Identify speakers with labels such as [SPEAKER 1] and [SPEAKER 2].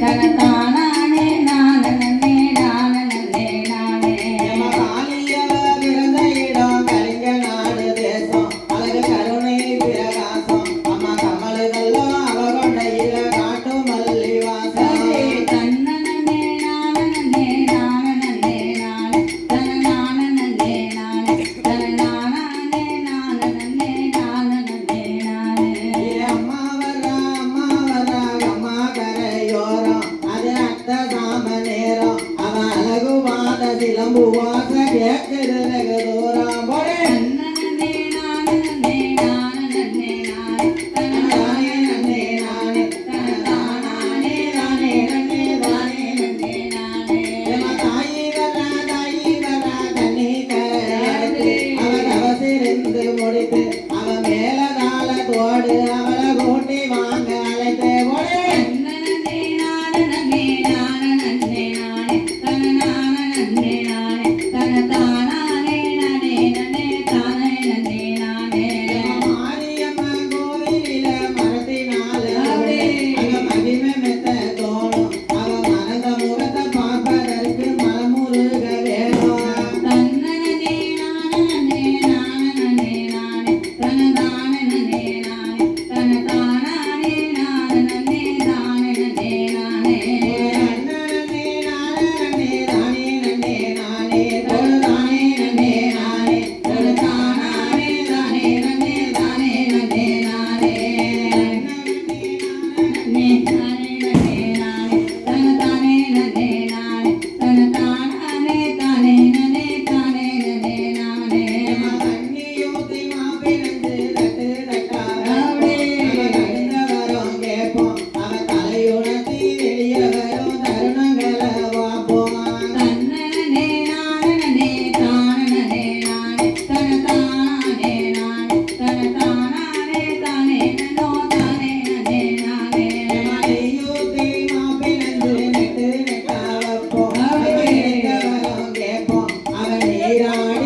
[SPEAKER 1] தனதான்
[SPEAKER 2] ಶಂಭುವಾಸ ಜಗದ ನಗದೋರಾಂಬರೇ அவன் மேலதால தோடு அவளை கூட்டி வாங்க அழைத்த ஒரே Ayan.